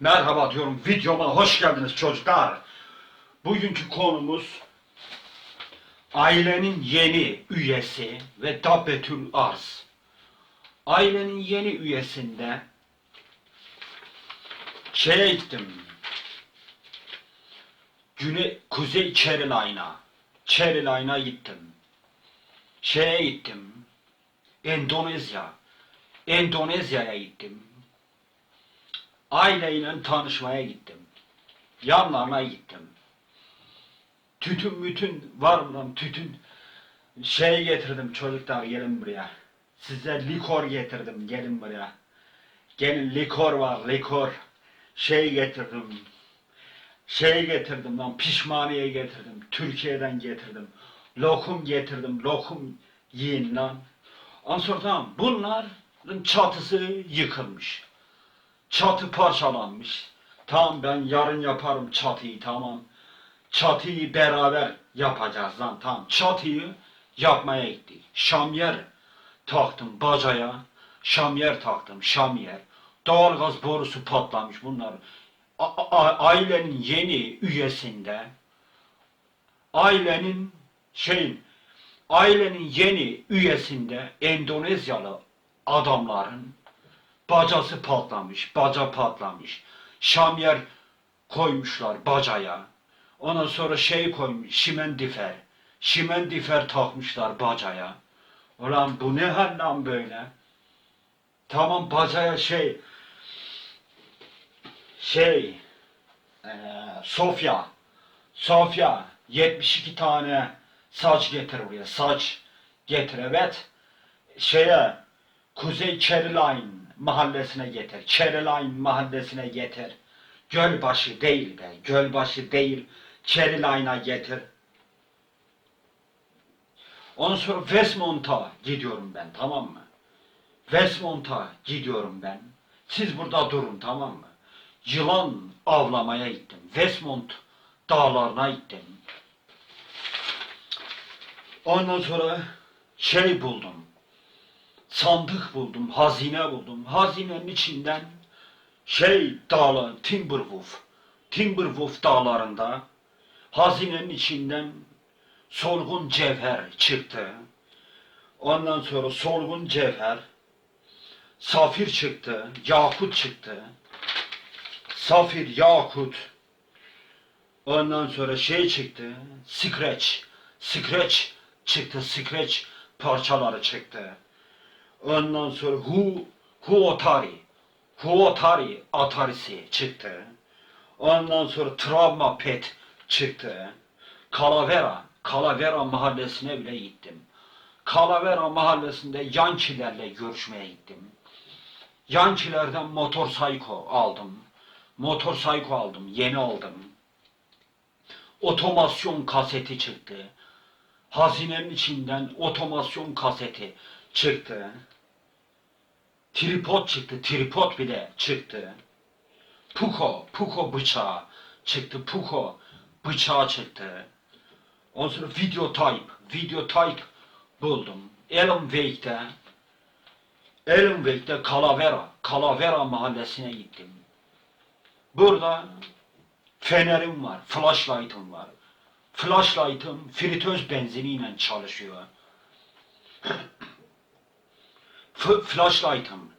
Merhaba diyorum videoma hoş geldiniz çocuklar. Bugünkü konumuz ailenin yeni üyesi ve Dabbetül Arz. Ailenin yeni üyesinde şeye gittim. Güne, Kuzey Carolina. Carolina'ya gittim. Şeye gittim. Endonezya. Endonezya'ya gittim aileyle tanışmaya gittim. Yanlarına gittim. Tütün mütün var mı lan tütün şey getirdim çocuklar gelin buraya. Size likor getirdim gelin buraya. Gelin likor var likor. Şey getirdim. Şey getirdim lan pişmaniye getirdim. Türkiye'den getirdim. Lokum getirdim. Lokum yiyin lan. Ondan sonra tamam bunların çatısı yıkılmış. Çatı parçalanmış. Tamam ben yarın yaparım çatıyı tamam. Çatıyı beraber yapacağız lan tamam. Çatıyı yapmaya gittik. Şamyer taktım bacaya. Şamyer taktım şamyer. Doğalgaz borusu patlamış bunlar. A- ailenin yeni üyesinde ailenin şeyin ailenin yeni üyesinde Endonezyalı adamların bacası patlamış, baca patlamış. Şamyer koymuşlar bacaya. Ondan sonra şey koymuş, şimendifer. Şimendifer takmışlar bacaya. Ulan bu ne hal lan böyle? Tamam bacaya şey, şey, eee, Sofya, Sofya 72 tane saç getir buraya, saç getir evet. Şeye, Kuzey Caroline mahallesine getir. Caroline mahallesine getir. Gölbaşı değil be. Gölbaşı değil. Caroline'a getir. Ondan sonra Westmont'a gidiyorum ben tamam mı? Westmont'a gidiyorum ben. Siz burada durun tamam mı? Yılan avlamaya gittim. Westmont dağlarına gittim. Ondan sonra şey buldum sandık buldum, hazine buldum. Hazinenin içinden şey dağlar, Timberwolf, Timberwolf dağlarında hazinenin içinden solgun cevher çıktı. Ondan sonra solgun cevher, safir çıktı, yakut çıktı. Safir, yakut. Ondan sonra şey çıktı, scratch, scratch çıktı, scratch parçaları çıktı. Ondan sonra Hu, Huotari, Huotari Atarisi çıktı. Ondan sonra Travma Pet çıktı. Calavera, Calavera mahallesine bile gittim. Calavera mahallesinde Yankilerle görüşmeye gittim. Yankilerden motor psycho aldım. Motor psycho aldım, yeni aldım. Otomasyon kaseti çıktı. Hazinenin içinden otomasyon kaseti çıktı. Tripod çıktı. Tripod bile çıktı. Puko, Puko bıçağı çıktı. Puko bıçağı çıktı. Ondan sonra video type, video type buldum. Elm Wake'de Elm Wake'de Calavera, Calavera mahallesine gittim. Burada fenerim var, flashlight'ım var. Flashlight'ım fritöz benziniyle çalışıyor. Flashlight'ım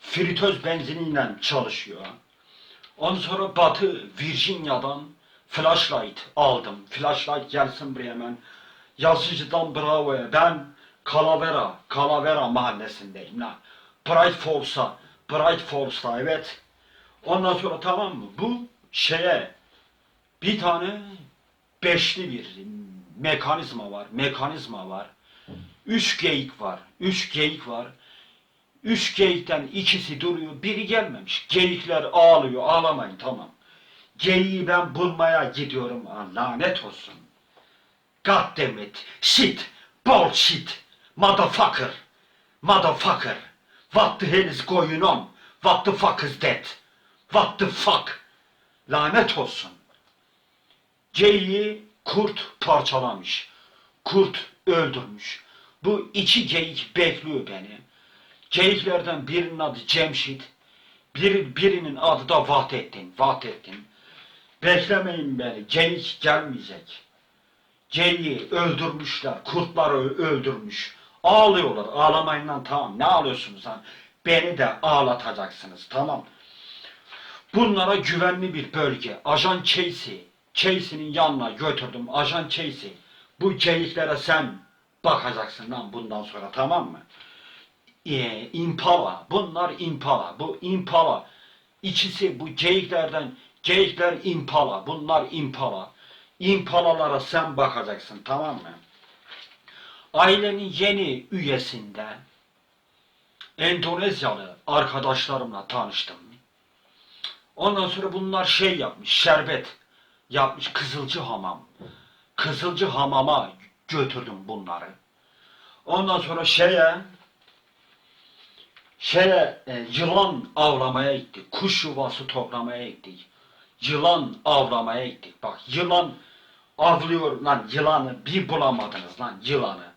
fritöz benziniyle çalışıyor. Ondan sonra Batı Virginia'dan flashlight aldım. Flashlight gelsin buraya hemen. Yazıcıdan Bravo'ya. Ben Calavera, Calavera mahallesindeyim. La. Bright Falls'a, Bright Falls'ta evet. Ondan sonra tamam mı? Bu şeye bir tane beşli bir mekanizma var. Mekanizma var. Üç geyik var. Üç geyik var. Üç geyikten ikisi duruyor. Biri gelmemiş. Geyikler ağlıyor. Ağlamayın tamam. Geyiği ben bulmaya gidiyorum. Lanet olsun. God damn it. Shit. Bullshit. Motherfucker. Motherfucker. What the hell is going on? What the fuck is that? What the fuck? Lanet olsun. Geyiği kurt parçalamış. Kurt öldürmüş. Bu iki geyik bekliyor beni. Geyiklerden birinin adı Cemşit. Bir, birinin adı da Vahdettin. Vahdettin. Beklemeyin beni. Geyik gelmeyecek. Geyiği öldürmüşler. Kurtları öldürmüş. Ağlıyorlar. Ağlamayın lan tamam. Ne ağlıyorsunuz lan? Beni de ağlatacaksınız tamam. Bunlara güvenli bir bölge. Ajan Casey. Casey'nin yanına götürdüm. Ajan Casey. Bu geyiklere sen bakacaksın lan bundan sonra tamam mı? Ee, impala. Bunlar impala. Bu impala. İkisi bu geyiklerden geyikler impala. Bunlar impala. İmpalalara sen bakacaksın tamam mı? Ailenin yeni üyesinde Endonezyalı arkadaşlarımla tanıştım. Ondan sonra bunlar şey yapmış, şerbet yapmış Kızılcı Hamam. Kızılcı Hamam'a götürdüm bunları. Ondan sonra şeye şeye e, yılan avlamaya gittik. Kuş yuvası toplamaya gittik. Yılan avlamaya gittik. Bak yılan avlıyor lan yılanı bir bulamadınız lan yılanı.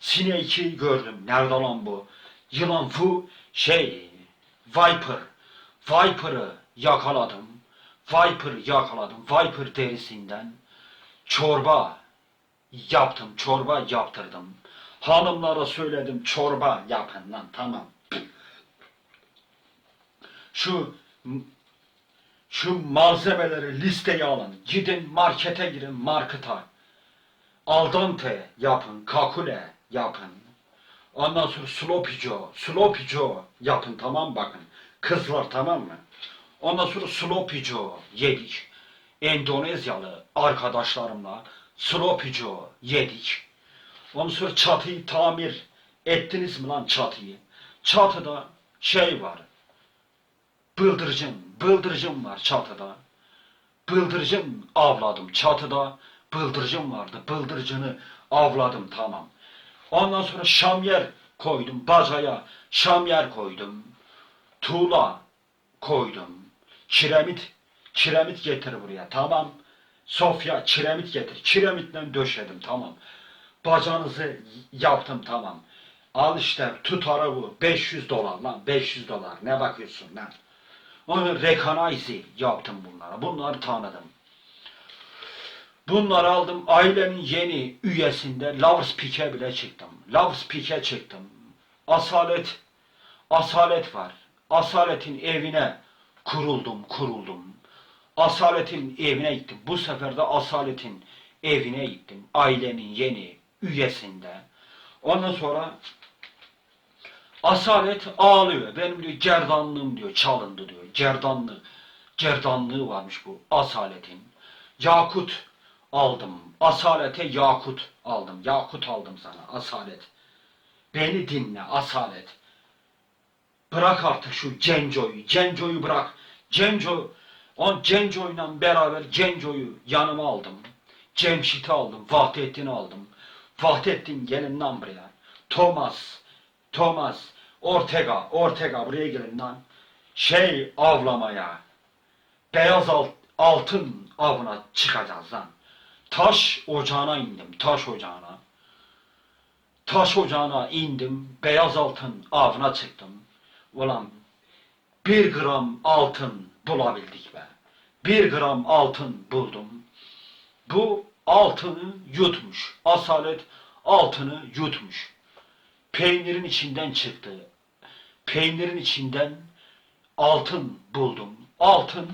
Sineği gördüm. Nerede lan bu? Yılan bu şey Viper. Viper'ı yakaladım. Viper yakaladım. Viper derisinden çorba yaptım. Çorba yaptırdım. Hanımlara söyledim çorba yapın lan tamam. Şu şu malzemeleri listeye alın. Gidin markete girin marketa. Aldante yapın. Kakule yapın. Ondan sonra. Sloppy joe yapın tamam bakın. Kızlar tamam mı? Ondan sonra sloppy joe yedik. Endonezyalı arkadaşlarımla sloppy joe yedik. Ondan sonra çatıyı tamir ettiniz mi lan çatıyı? Çatıda şey var. Bıldırcın, bıldırcın var çatıda. Bıldırcın avladım çatıda. Bıldırcın vardı. Bıldırcını avladım tamam. Ondan sonra şamyer koydum bacaya. Şamyer koydum. Tuğla koydum. Kiremit, kiremit getir buraya tamam. Sofya kiremit getir. Kiremitle döşedim tamam. Bacanızı yaptım tamam. Al işte tutarı bu. 500 dolar lan 500 dolar. Ne bakıyorsun lan? Onu recognize yaptım bunlara. Bunları tanıdım. Bunları aldım. Ailenin yeni üyesinde loudspeaker bile çıktım. Loudspeaker çıktım. Asalet, asalet var. Asaletin evine kuruldum, kuruldum. Asaletin evine gittim. Bu sefer de Asalet'in evine gittim. Ailenin yeni üyesinde. Ondan sonra Asalet ağlıyor. Benim diyor gerdanlığım diyor çalındı diyor. Gerdanlığı. Gerdanlığı varmış bu Asalet'in. Yakut aldım. Asalete yakut aldım. Yakut aldım sana Asalet. Beni dinle Asalet. Bırak artık şu Cenco'yu. Cenco'yu bırak. Cenco, on Cenco'yla beraber Cenco'yu yanıma aldım. Cemşit'i aldım. Vahdettin'i aldım. Vahdettin gelin lan buraya. Thomas, Thomas, Ortega, Ortega buraya gelin lan. Şey avlamaya. Beyaz alt, altın avına çıkacağız lan. Taş ocağına indim. Taş ocağına. Taş ocağına indim. Beyaz altın avına çıktım. Ulan bir gram altın bulabildik be. Bir gram altın buldum. Bu altını yutmuş. Asalet altını yutmuş. Peynirin içinden çıktı. Peynirin içinden altın buldum. Altın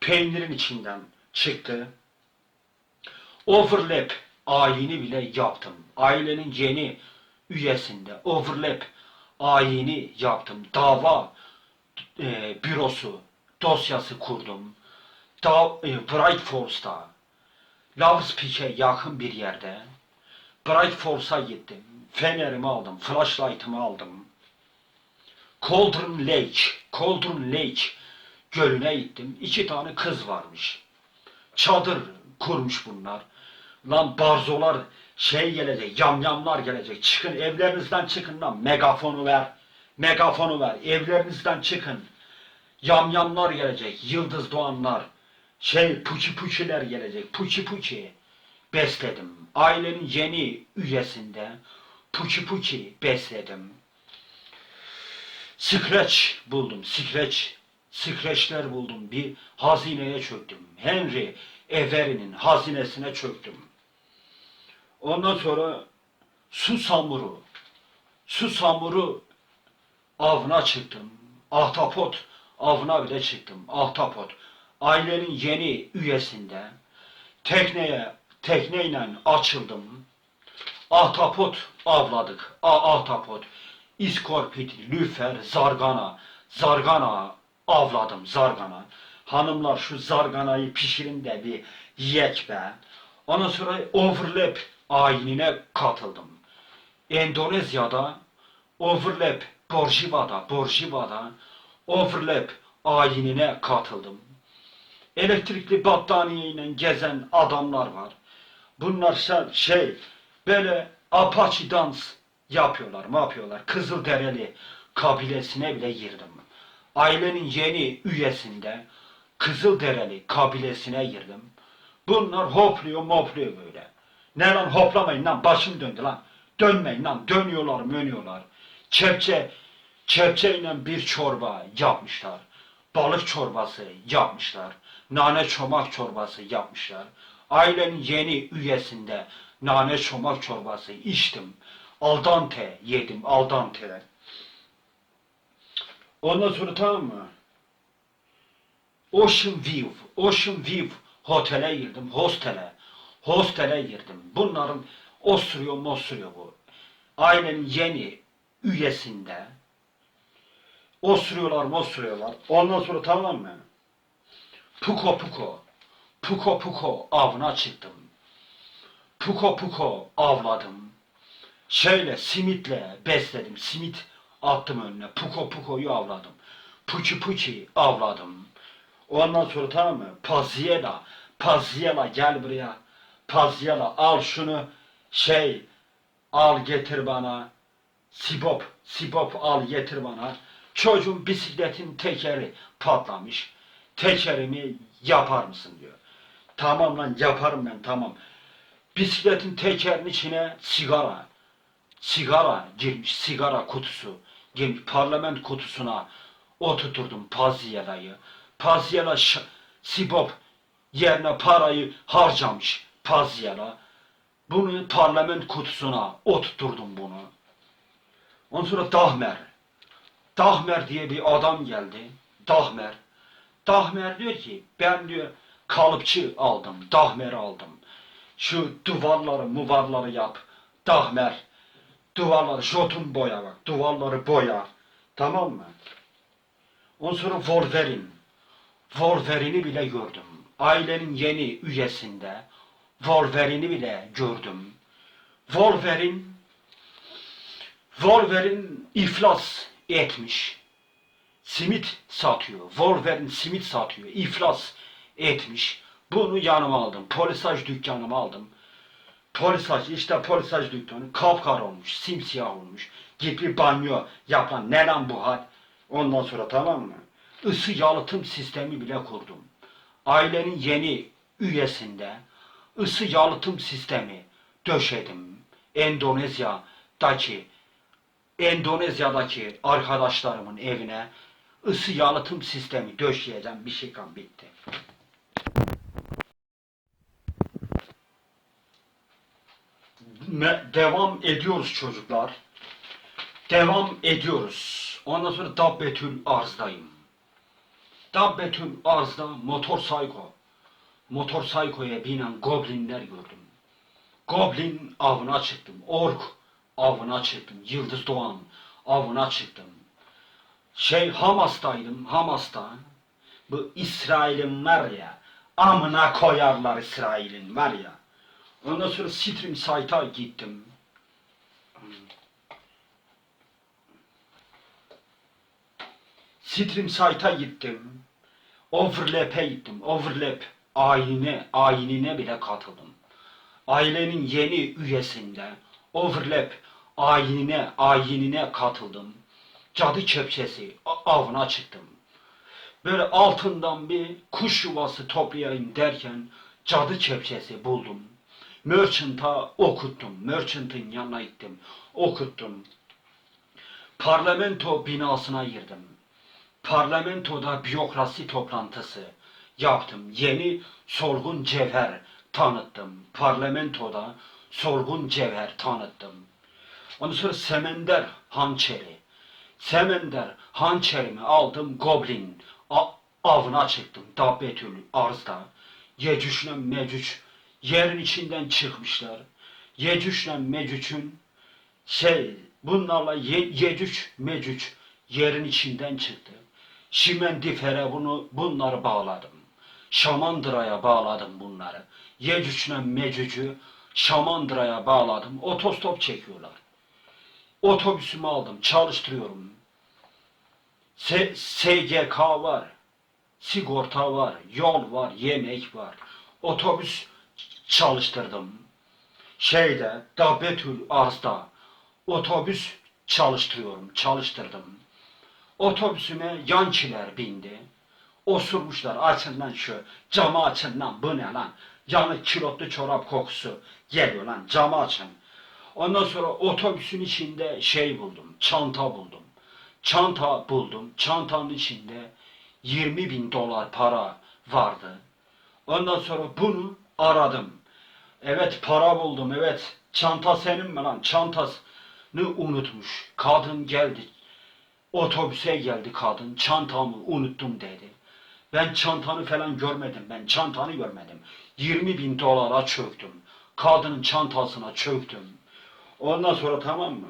peynirin içinden çıktı. Overlap ayini bile yaptım. Ailenin yeni üyesinde overlap ayini yaptım. Dava e, bürosu dosyası kurdum. Da, e, Bright Force'da Loudspeaker'e yakın bir yerde Bright Force'a gittim. Fenerimi aldım, flashlight'ımı aldım. Cauldron Lake, Cauldron Lake gölüne gittim. İki tane kız varmış. Çadır kurmuş bunlar. Lan barzolar şey gelecek, yamyamlar gelecek. Çıkın evlerinizden çıkın lan. Megafonu ver. Megafonu ver. Evlerinizden çıkın. Yamyamlar gelecek. Yıldız doğanlar. Şey puçi puçiler gelecek. Puçi puçi besledim. Ailenin yeni üyesinde puçi puçi besledim. Scratch buldum. Scratch skreçler buldum. Bir hazineye çöktüm. Henry Avery'nin hazinesine çöktüm. Ondan sonra su samuru, su samuru avına çıktım. Ahtapot avına bile çıktım. Ahtapot. Ailenin yeni üyesinde tekneye tekneyle açıldım. Ahtapot avladık. A ahtapot, iskorpit, lüfer, zargana, zargana avladım zargana. Hanımlar şu zarganayı pişirin de bir yiyek be. Ondan sonra overlap ayinine katıldım. Endonezya'da overlap Borjiva'da, Borjiva'da overlap ayinine katıldım. Elektrikli battaniyeyle gezen adamlar var. Bunlar şey, böyle apache dans yapıyorlar, ne yapıyorlar? Kızılderili kabilesine bile girdim. Ailenin yeni üyesinde Kızılderili kabilesine girdim. Bunlar hopluyor mopluyor böyle. Ne lan hoplamayın lan başım döndü lan. Dönmeyin lan dönüyorlar mönüyorlar. Çepçe, çepçeyle bir çorba yapmışlar. Balık çorbası yapmışlar. Nane çomak çorbası yapmışlar. Ailenin yeni üyesinde nane çomak çorbası içtim. Aldante yedim aldante. Ondan sonra tamam mı? Ocean View, Ocean View otele girdim, hostele. Hostele girdim. Bunların osuruyor mosuruyor bu. Ailenin yeni üyesinde osuruyorlar mosuruyorlar. Ondan sonra tamam mı? Puko puko, puko puko avına çıktım. Puko puko avladım. Şeyle simitle besledim. Simit attım önüne. Puko pukoyu avladım. Puçi puçi avladım. Ondan sonra tamam mı? Paziela. Paziela gel buraya. Paziela al şunu. Şey al getir bana. Sibop. Sibop al getir bana. Çocuğun bisikletin tekeri patlamış. Tekerimi yapar mısın diyor. Tamam lan yaparım ben tamam. Bisikletin tekerinin içine sigara. Sigara girmiş. Sigara kutusu girmiş. Parlament kutusuna oturturdum Paziela'yı. Paziela ş- Sibop yerine parayı harcamış Paziela. Bunu parlament kutusuna oturturdum bunu. Ondan sonra Dahmer. Dahmer diye bir adam geldi. Dahmer. Dahmer diyor ki ben diyor kalıpçı aldım. Dahmer aldım. Şu duvarları muvarları yap. Dahmer. Duvarları jotun boya bak. Duvarları boya. Tamam mı? Ondan sonra Wolverine. Wolverine'i bile gördüm. Ailenin yeni üyesinde Wolverine'i bile gördüm. Wolverine Wolverine iflas etmiş. Simit satıyor. Wolverine simit satıyor. İflas etmiş. Bunu yanıma aldım. Polisaj dükkanıma aldım. Polisaj işte polisaj dükkanı kapkar olmuş. Simsiyah olmuş. Git banyo yap lan. Ne lan bu hal? Ondan sonra tamam mı? Isı yalıtım sistemi bile kurdum. Ailenin yeni üyesinde ısı yalıtım sistemi döşedim. Endonezya'daki Endonezya'daki arkadaşlarımın evine ısı yalıtım sistemi döşeyeceğim bir şey kan bitti. Devam ediyoruz çocuklar. Devam ediyoruz. Ondan sonra Dabbetül Arz'dayım. Dabbetül Arz'da motor sayko. Motor saykoya binen goblinler gördüm. Goblin avına çıktım. Ork avına çıktım. Yıldız Doğan avına çıktım. Şey Hamas'taydım. Hamas'ta. Bu İsrail'in var ya. Amına koyarlar İsrail'in var ya. Ondan sonra Stream Site'a gittim. Stream Site'a gittim. Overlap'e gittim. Overlap ayinine, ayinine bile katıldım. Ailenin yeni üyesinde Overlap ayinine, ayinine katıldım. Cadı kepçesi avına çıktım. Böyle altından bir kuş yuvası toplayayım derken cadı kepçesi buldum. Merchant'a okuttum. Merchant'ın yanına gittim. Okuttum. Parlamento binasına girdim. parlamentoda biyokrasi toplantısı yaptım. Yeni solgun cevher tanıttım. Parlamentoda solgun cevher tanıttım. Ondan sonra semender hançeri. Semender hançerimi aldım goblin a- avına çıktım. Dabbetül arzda. Yecüşle mecüc yerin içinden çıkmışlar. Yecüşle mecücün şey bunlarla ye, Yecüc Mecüc yerin içinden çıktı. Şimendifere bunu bunları bağladım. Şamandıra'ya bağladım bunları. Yecüc'le Mecüc'ü Şamandıra'ya bağladım. Otostop çekiyorlar. Otobüsümü aldım, çalıştırıyorum. S- SGK var, sigorta var, yol var, yemek var. Otobüs çalıştırdım şeyde Dabbetül Arz'da otobüs çalıştırıyorum, çalıştırdım. Otobüsüme yançiler bindi. Osurmuşlar açın lan şu camı açın lan bu ne lan yanı kilotlu çorap kokusu geliyor lan camı açın. Ondan sonra otobüsün içinde şey buldum çanta buldum. Çanta buldum çantanın içinde 20 bin dolar para vardı. Ondan sonra bunu aradım. Evet para buldum evet. Çanta senin mi lan? Çantasını unutmuş. Kadın geldi. Otobüse geldi kadın. Çantamı unuttum dedi. Ben çantanı falan görmedim. Ben çantanı görmedim. 20 bin dolara çöktüm. Kadının çantasına çöktüm. Ondan sonra tamam mı?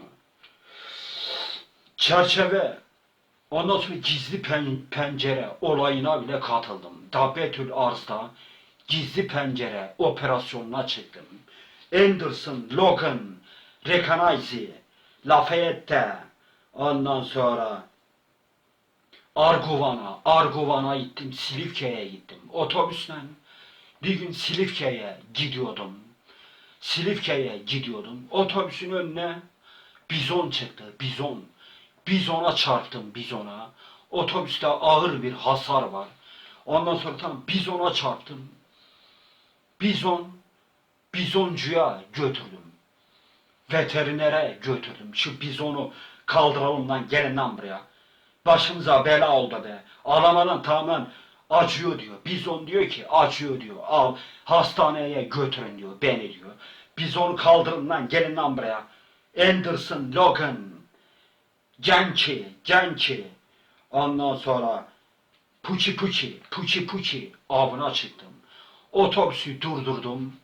Çerçeve Ondan sonra gizli pen- pencere olayına bile katıldım. Dabbetül Arz'da gizli pencere operasyonuna çıktım. Anderson, Logan, Recanisi, Lafayette, ondan sonra Arguvan'a, Arguvan'a gittim, Silifke'ye gittim. Otobüsle bir gün Silifke'ye gidiyordum. Silifke'ye gidiyordum. Otobüsün önüne bizon çıktı, bizon. Bizona çarptım, bizona. Otobüste ağır bir hasar var. Ondan sonra tam bizona çarptım. Bizon, bizoncuya götürdüm. Veterinere götürdüm. Şu bizonu kaldıralım lan gelin lan buraya. Başımıza bela oldu be. Alamanın tamamen acıyor diyor. Bizon diyor ki acıyor diyor. Al hastaneye götürün diyor beni diyor. Bizonu kaldırın gelin lan buraya. Anderson, Logan, Genki, Genki. Ondan sonra Puçi Puçi, Puçi Puçi avına çıktım. Otobüsü durdurdum.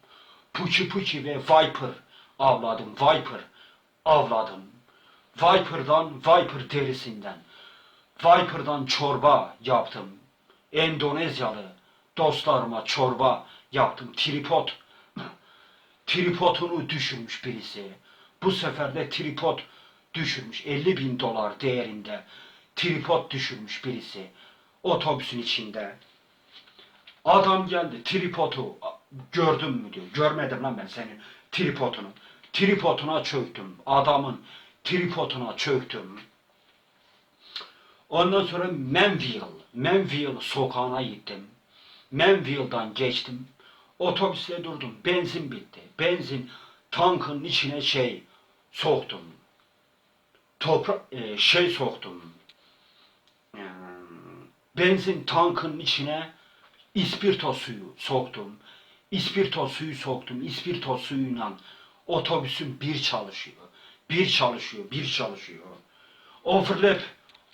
Puçi Puçi ve Viper avladım. Viper avladım. Viper'dan, Viper derisinden. Viper'dan çorba yaptım. Endonezyalı dostlarıma çorba yaptım. Tripod. Tripodunu düşürmüş birisi. Bu sefer de tripod düşürmüş. 50 bin dolar değerinde tripod düşürmüş birisi. Otobüsün içinde. Adam geldi tripodu gördün mü diyor. Görmedim lan ben senin tripodunu. Tripoduna çöktüm. Adamın tripoduna çöktüm. Ondan sonra Manville, Manville sokağına gittim. Manville'dan geçtim. Otobüste durdum. Benzin bitti. Benzin tankın içine şey soktum. Toprak e, şey soktum. Ee, Benzin tankın içine ispirto suyu soktum. İspirto suyu soktum. İspirto suyuyla otobüsün bir çalışıyor. Bir çalışıyor, bir çalışıyor. Overlap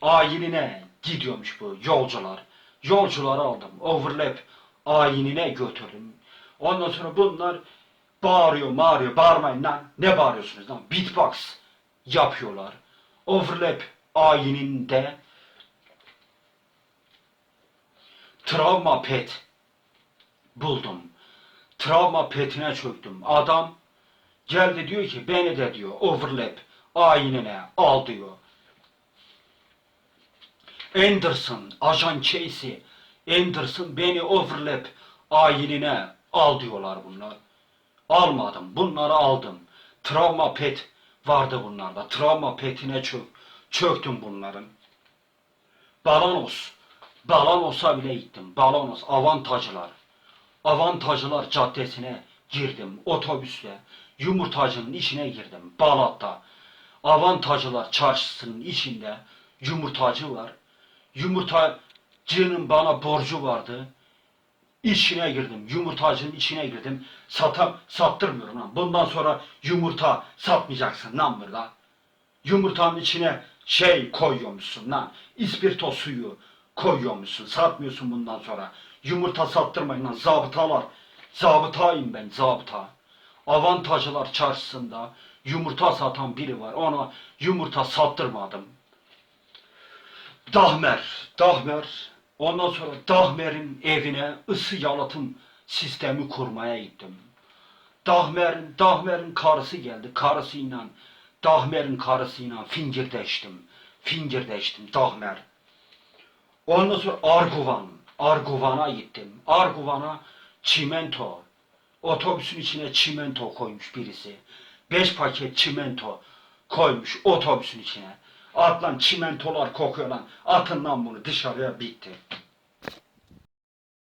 ayinine gidiyormuş bu yolcular. Yolcuları aldım. Overlap ayinine götürdüm. Ondan sonra bunlar bağırıyor, bağırıyor. Bağırmayın lan. Ne bağırıyorsunuz lan? Beatbox yapıyorlar. Overlap ayininde travma pet buldum. Travma petine çöktüm. Adam geldi diyor ki beni de diyor overlap ayinine al diyor. Anderson, ajan Casey, Anderson beni overlap ayinine al diyorlar bunlar. Almadım. Bunları aldım. Travma pet vardı bunlarda. Travma petine çök, çöktüm bunların. Balanos. Balanos'a bile gittim. Balanos. Avantajlar. Avantajlar caddesine girdim. Otobüsle. Yumurtacının içine girdim. Balat'ta. Avantajlar çarşısının içinde yumurtacı var. Yumurtacının bana borcu vardı. İçine girdim. Yumurtacının içine girdim. Sata, sattırmıyorum lan. Bundan sonra yumurta satmayacaksın lan burada. Yumurtanın içine şey koyuyormuşsun lan. İspirto suyu koyuyormuşsun. Satmıyorsun bundan sonra. Yumurta sattırmayın lan. Zabıtalar. Zabıtayım ben zabıta. Avantajlar çarşısında yumurta satan biri var. Ona yumurta sattırmadım. Dahmer, Dahmer. Ondan sonra Dahmer'in evine ısı yalıtım sistemi kurmaya gittim. Dahmer'in, Dahmer'in karısı geldi. Karısıyla, Dahmer'in karısıyla fingirdeştim. Fingirdeştim Dahmer. Ondan sonra Arguvan, Arguvan'a gittim. Arguvan'a çimento, otobüsün içine çimento koymuş birisi. Beş paket çimento koymuş otobüsün içine. At lan çimentolar kokuyor lan. Atın lan bunu dışarıya bitti.